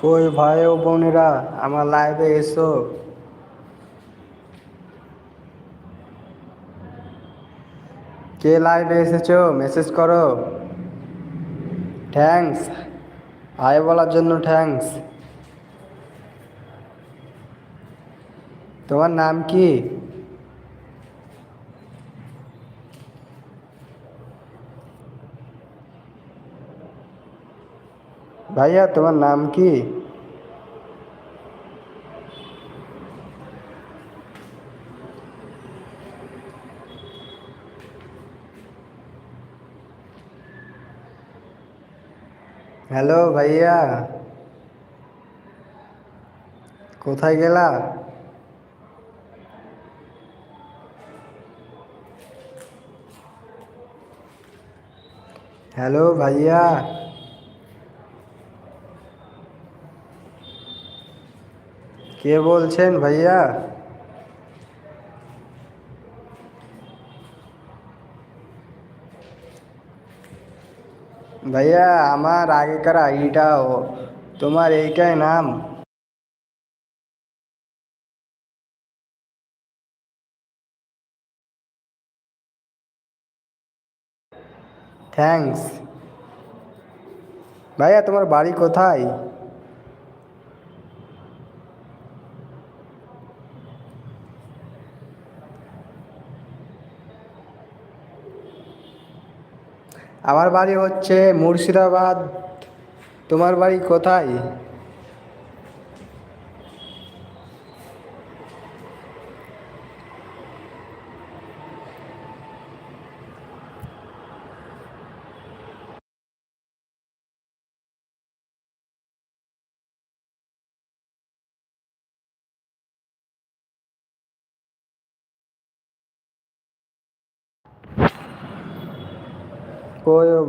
কই ভাই ও বোনেরা, আমার লাইভে এসো। কে লাইভে এসেছ? মেসেজ করো। থ্যাঙ্কস হাই বলার জন্য থ্যাঙ্কস তোমার নাম কি? ভাইয়া তোমার নাম কি হ্যালো ভাইয়া কোথায় গেলা হ্যালো ভাইয়া কে বলছেন ভাইয়া ভাইয়া আমার আগেকার আইডিটা তোমার এইটাই নাম থ্যাঙ্কস ভাইয়া তোমার বাড়ি কোথায় আমার বাড়ি হচ্ছে মুর্শিদাবাদ। তোমার বাড়ি কোথায়?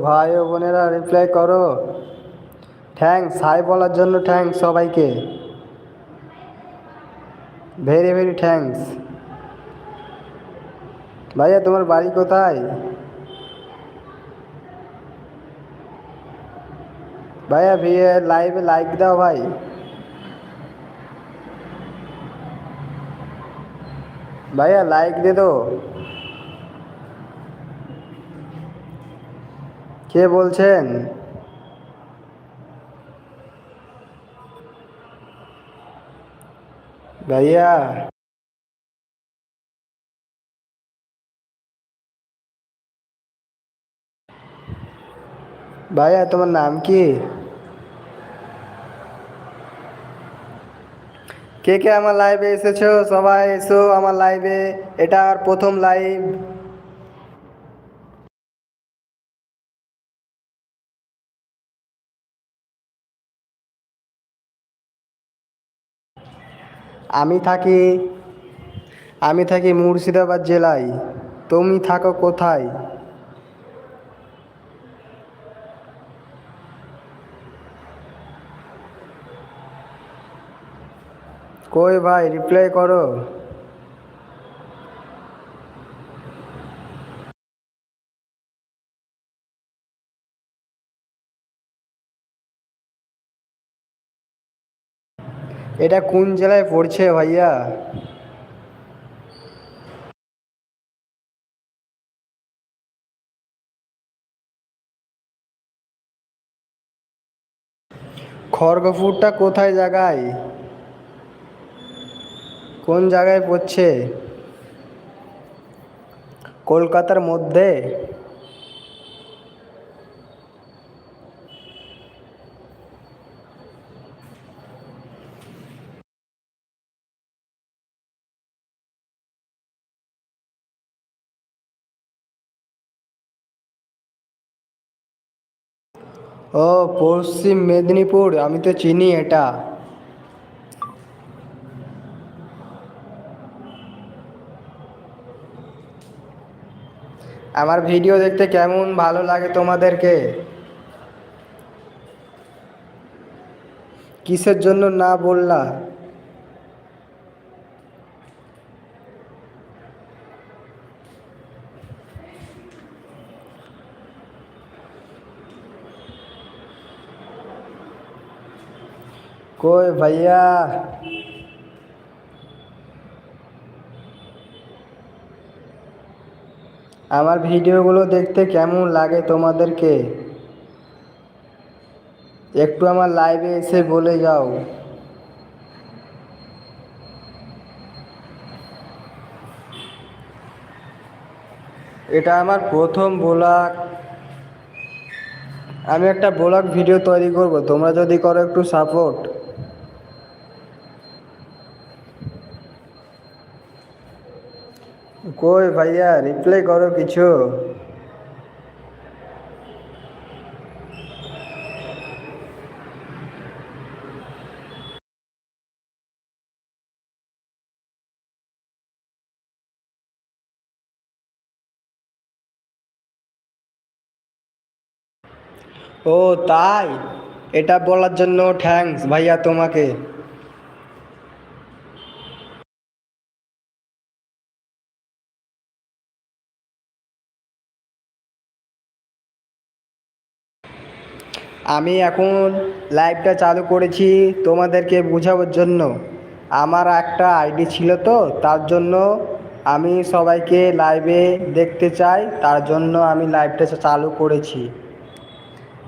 ভাই ও বোনেরা রিপ্লাই করো। থ্যাঙ্কস হাই বলার জন্য থ্যাঙ্কস সবাইকে। ভেরি ভেরি থ্যাঙ্কস ভাইয়া, তোমার বাড়ি কোথায়? ভাইয়া, ভিয়ে লাইভে লাইক দাও ভাই। ভাইয়া লাইক দে দো কে বলছেন? ভাইয়া? ভাইয়া, তোমার নাম কি? কে কে আমার লাইভে এসেছ? সবাই এসো আমার লাইভে এটা আর প্রথম লাইভ আমি থাকি আমি থাকি মুর্শিদাবাদ জেলায়। তুমি থাকো কোথায়? কই ভাই রিপ্লাই করো। এটা কোন জেলায় পড়ছে ভাইয়া? খড়গপুরটা কোথায় জায়গায় কোন জায়গায় পড়ছে? কলকাতার মধ্যে? ও, পশ্চিম মেদিনীপুর, আমি তো চিনি এটা। আমার ভিডিও দেখতে কেমন ভালো লাগে তোমাদেরকে? কিসের জন্য না বললা? কই ভাইয়া? আমার ভিডিওগুলো দেখতে কেমন লাগে তোমাদেরকে? একটু আমার লাইভে এসে বলে যাও। এটা আমার প্রথম ব্লগ। আমি একটা ব্লগ ভিডিও তৈরি করব। তোমরা যদি করো একটু সাপোর্ট কই ভাইয়া? রিপ্লাই করো কিছু। ও তাই? এটা বলার জন্য থ্যাঙ্কস ভাইয়া তোমাকে। আমি এখন লাইভটা চালু করেছি তোমাদেরকে বোঝাবার জন্য। আমার একটা আইডি ছিল তো, তার জন্য আমি সবাইকে লাইভে দেখতে চাই, তার জন্য আমি লাইভটা চালু করেছি।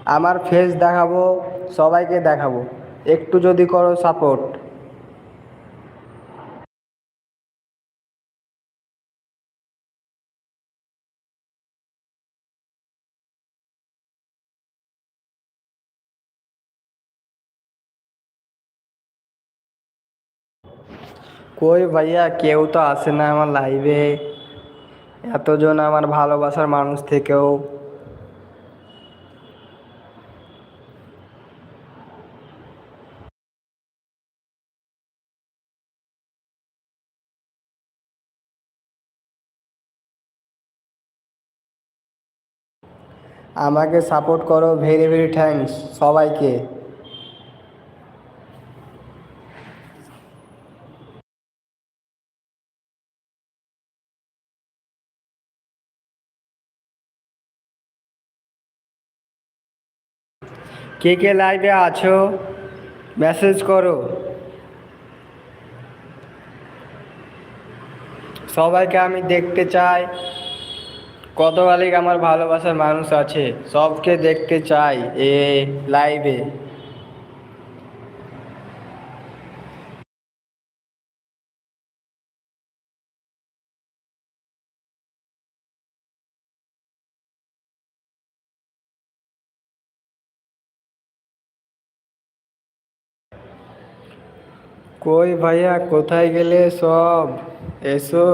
আমার ফেস দেখাবো, সবাইকে দেখাবো। একটু যদি করো সাপোর্ট কই ভাইয়া, কেউ তো আসে না আমার লাইভে এতজন আমার ভালোবাসার মানুষ থেকেও। আমাকে সাপোর্ট করো ভেরি ভেরি থ্যাঙ্কস সবাইকে। কে কে লাইভে আছো? মেসেজ করো। সবাইকে আমি দেখতে চাই। কত বালিক আমার ভালোবাসার মানুষ আছে? সবকে দেখতে চাই এ লাইভে কই ভাইয়া, কোথায় গেলে সব? এসো।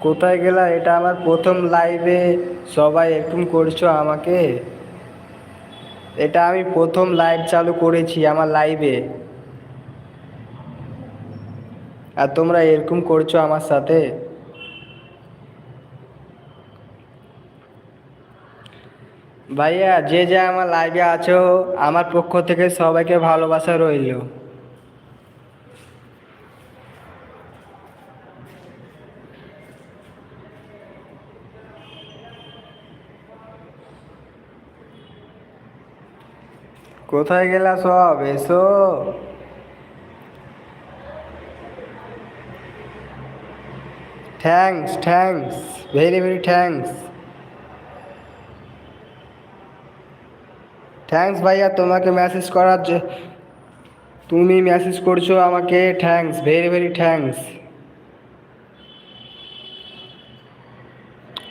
কোথায় গেলা? এটা আমার প্রথম লাইভে সবাই একটু করছ আমাকে? এটা আমি প্রথম লাইভ চালু করেছি আমার লাইভে আর তোমরা এরকম করছ আমার সাথে? ভাইয়া, যে যে আমার লাইভে আছো, আমার পক্ষ থেকে সবাইকে ভালোবাসা রইল। কোথায় গেলা সব? এসো। Thanks thanks very very thanks thanks ভাইয়া, তোমাকে মেসেজ করার যে তুমি মেসেজ করছ আমাকে থ্যাংকস ভেরি ভেরি থ্যাংকস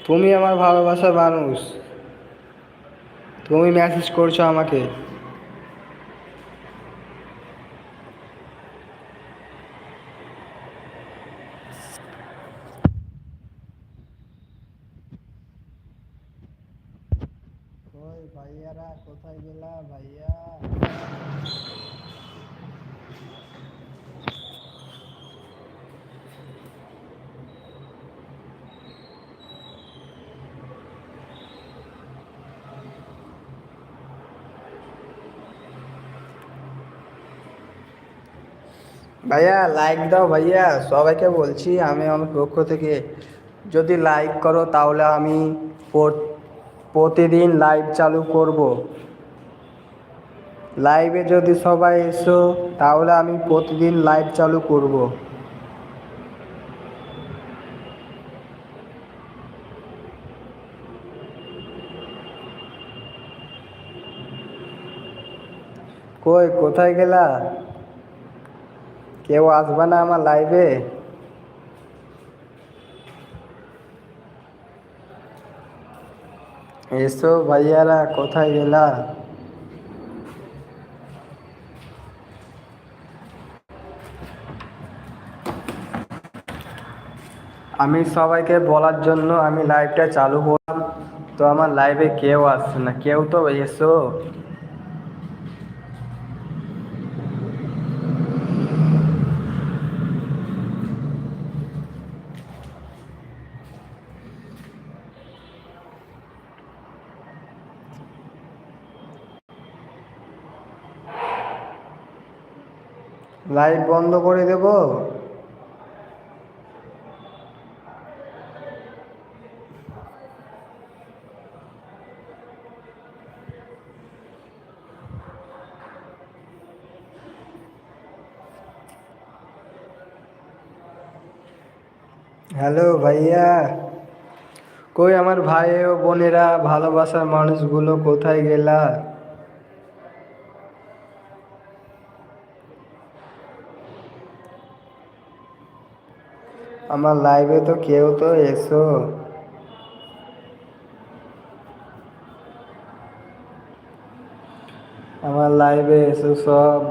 তুমি আমার ভালোবাসার মানুষ। তুমি মেসেজ করছ আমাকে। ওই ভাইয়ারা কোথায় গেলা, ভাইয়া? ভাইয়া লাইক দাও ভাইয়া। সবাইকে বলছি, আমি আমার পক্ষ থেকে যদি লাইক করো, তাহলে আমি প্রতিদিন লাইভ চালু করব। লাইভে যদি সবাই এসো, তাহলে আমি প্রতিদিন লাইভ চালু করব। কই, কোথায় গেলা? কেউ আসবে না আমার লাইভে এসো ভাইয়ারা, কোথায় গেলা? আমি সবাইকে বলার জন্য আমি লাইভটা চালু করলাম। তো আমার লাইভে কেউ আসছে না। কেউ তো এসো। লাইভ বন্ধ করে দেব। হ্যালো ভাইয়া। কই আমার ভাই ও বোনেরা, ভালোবাসার মানুষগুলো কোথায় গেলা? আমার লাইভে তো কেউ তো এসো। আমার লাইভে এসো সব।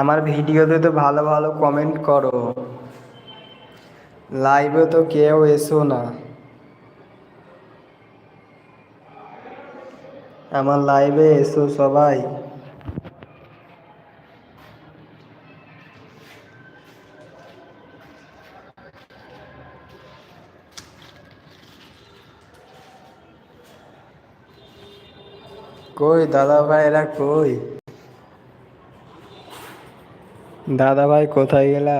আমার ভিডিওতে তো ভালো ভালো কমেন্ট করো। লাইভে তো কেউ এসো না। আমার লাইভে এসো সবাই। কই? দাদা ভাইরা কই? দাদা ভাই কোথায় গেলা?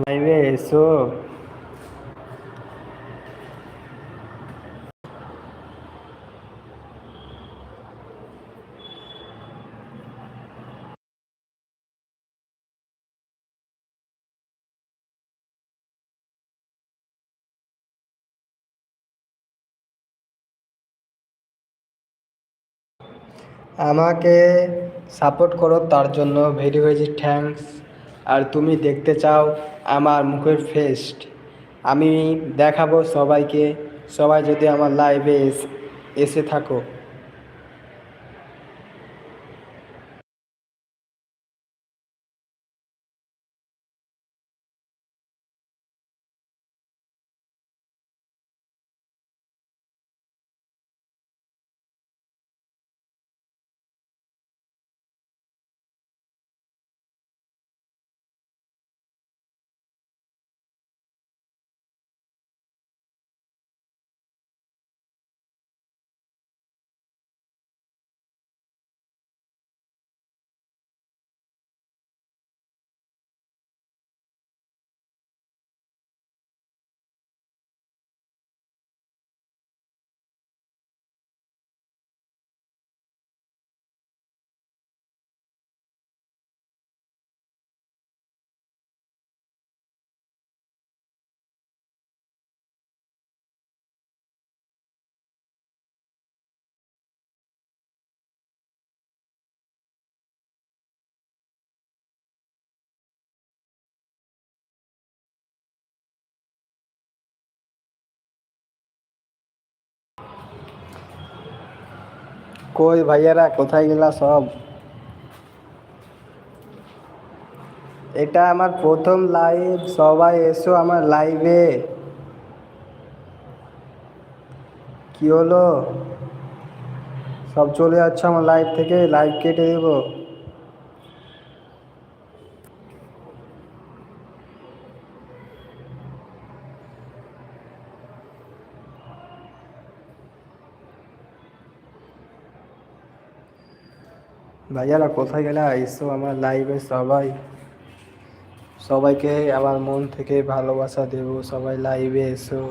লাইভে এসো। আমাকে সাপোর্ট করো, তার জন্য ভেরি ভেরি থ্যাঙ্কস আর তুমি দেখতে চাও আমার মুখের ফেস্ট আমি দেখাবো সবাইকে। সবাই যদি আমার লাইভে এসে থাকো। কই ভাইয়ারা, কোথায় গেলা সব? এটা আমার প্রথম লাইভ সবাই এসো আমার লাইভে কি হলো? সব চলে যাচ্ছে আমার লাইভ থেকে লাইভ কেটে দেবো। ভাইয়ারা কোথায় গেলে এসো আমার লাইভে সবাই, সবাইকে আমার মন থেকে ভালোবাসা দেব, সবাই লাইভে এসো।